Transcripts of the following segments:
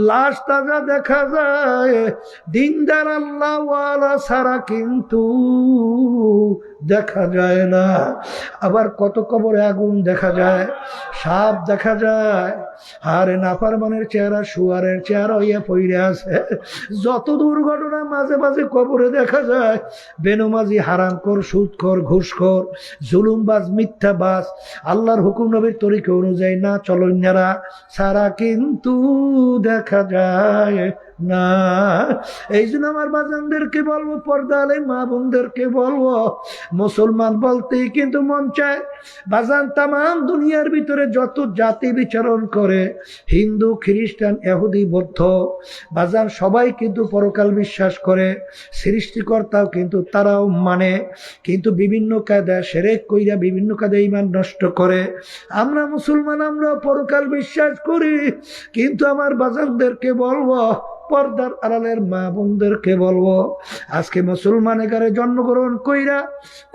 লাশ তাজা দেখা যায় দিনদার আল্লাহওয়ালা সারা কিন্তু দেখা যায় না। আবার কত কবরে আগুন দেখা যায়, সাপ দেখা যায়। আরে নাফারমানের চেহারা শুয়ারের চেহারা হইয়া পইরে আছে। যত দুর্ঘটনা মাঝে মাঝে কবরে দেখা যায়, বেনমাজি হারামকর সুদখর, ঘুষখর, জুলুমবাজ, মিথ্যাবাজ, আল্লাহর হুকুম নবীর তরিকা অনুযায়ী না চলন্যারা সারা কিন্তু দেখা যায়। না। এই জন্য আমার বাজানদেরকে বলব পর্দা আলে মা বোনদেরকে বলব, মুসলমান বলতেই কিন্তু মন চায়, বাজান তাম দুনিয়ার ভিতরে যত জাতি বিচরণ করে, হিন্দু, খ্রিস্টান এহুদি বৌদ্ধ, বাজান সবাই কিন্তু পরকাল বিশ্বাস করে, সৃষ্টিকর্তাও কিন্তু তারাও মানে কিন্তু বিভিন্ন কায়দায় সেরেক কইরা বিভিন্ন কায়দায় ইমান নষ্ট করে। আমরা মুসলমান আমরা পরকাল বিশ্বাস করি, কিন্তু আমার বাজানদেরকে বলব পর্দার আড়ালের মা বোনদেরকে বলব, আজকে মুসলমান এখানে জন্মগ্রহণ কইরা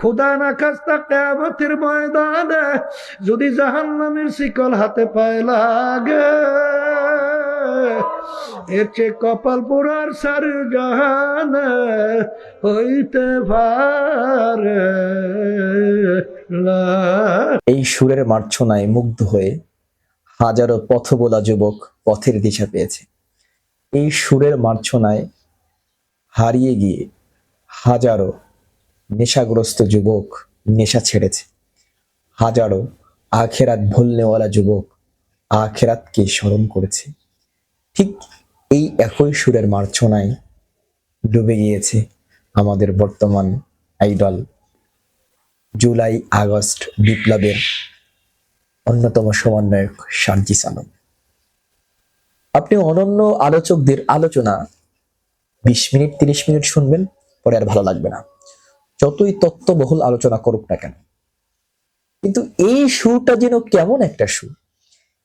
খোদা না কাস্তা কেয়ামতের ময়দানে যদি জাহান্নামের শিকল হাতে পায় লাগে। এর চেয়ে কপাল পোড়ার সার জাহানে হইতে পারে এই সুরের মার্ছনায় মুগ্ধ হয়ে হাজারো পথবোলা যুবক পথের দিশা পেয়েছে। এই সুরের মার্ছনায় হারিয়ে গিয়ে হাজারো নেশাগ্রস্ত যুবক নেশা ছেড়েছে। হাজারো আখেরাত ভুলনেওয়ালা যুবক আখেরাতকে স্মরণ করেছে। ঠিক এই একই সুরের মার্ছনায় ডুবে গিয়েছে আমাদের বর্তমান আইডল। জুলাই আগস্ট বিপ্লবের অন্যতম সমন্বয়ক সার্জিস আলম আপনি অনন্য আলোচকদের আলোচনা। বিশ মিনিট, তিরিশ মিনিট শুনবেন, পরে আর ভালো লাগবে না। যতই তত্ত্ববহুল আলোচনা করুক না কেন। কিন্তু এই সুরটা যেন কেমন একটা সুর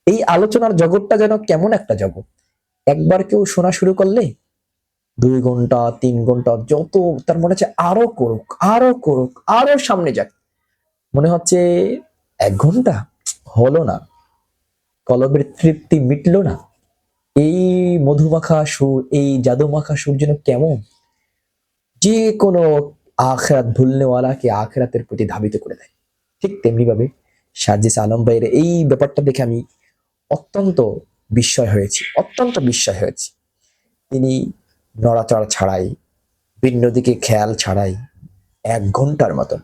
এই আলোচনার জগৎটা যেন কেমন একটা জগৎ? একবার কেউ শোনা শুরু করলে দুই ঘণ্টা, তিন ঘণ্টা, যত তার মনে হচ্ছে আরও করুক আরও করুক, আরও সামনে যাক। মনে হচ্ছে এক ঘণ্টা? হলো না। কলবের তৃপ্তি মিটলো না। এই মধুমাখা সুর, এই জাদুমাখা সুর যেন কেমন? যে কোনো আখরাত ভুলনেওয়ালাকে আখরাতের প্রতি ধাবিত করে দেয়। ঠিক তেমনি ভাবে সার্জিস আলম ভাইয়ের এই ব্যাপারটা দেখে আমি অত্যন্ত বিস্ময় হয়েছি, অত্যন্ত বিস্ময় হয়েছি। তিনি নড়াচড়া ছাড়াই, ভিন্ন দিকে খেয়াল ছাড়াই এক ঘণ্টার মতন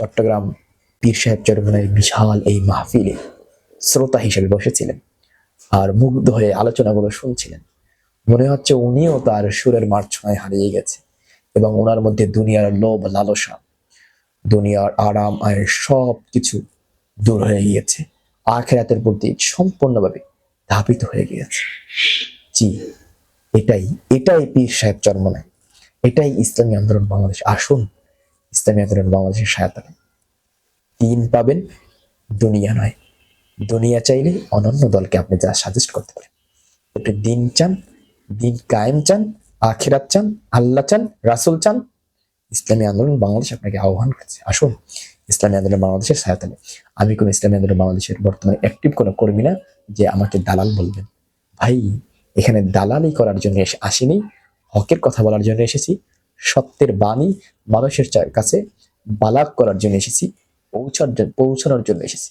চট্টগ্রাম পীর সাহেব চরমনায় বিশাল এই মাহফিলে শ্রোতা হিসেবে বসেছিলেন। আর মুগ্ধ হয়ে আলোচনাগুলো শুনছিলেন। মনে হচ্ছে উনিও তার সুরের মার্ছনায় হারিয়ে গেছে এবং ওনার মধ্যে দুনিয়ার লোভ, লালসা, দুনিয়ার আরাম আর সব কিছু দূর হয়ে গিয়েছে। আখেরাতের প্রতি সম্পূর্ণভাবে ধাবিত হয়ে গিয়েছে। জি, এটাই এটাই পীর সাহেব চরমনায়। এটাই ইসলামী আন্দোলন বাংলাদেশ। আসুন, ইসলামী আন্দোলন বাংলাদেশের সহায়তা দিন পাবেন, দুনিয়া নয়। দুনিয়া চাইলে অনন্য দলকে আপনি যা সাজেস্ট করতে পারেন। আপনি দিন চান, দিন কায়েম চান, আখিরাত চান, আল্লাহ চান, রাসুল চান, ইসলামী আন্দোলন বাংলাদেশ আপনাকে আহ্বান করছে। আসুন, ইসলামী আন্দোলন বাংলাদেশের সহায়তা নেই আমি কোনো ইসলামী আন্দোলন বাংলাদেশের বর্তমানে অ্যাক্টিভ কোনো কর্মী না যে আমাকে দালাল বলবেন। ভাই, এখানে দালালি করার জন্য এসে আসিনি, হকের কথা বলার জন্য এসেছি, সত্যের বাণী মানুষের কাছে বালাক করার জন্য এসেছি, পৌঁছার পৌঁছানোর জন্য এসেছি।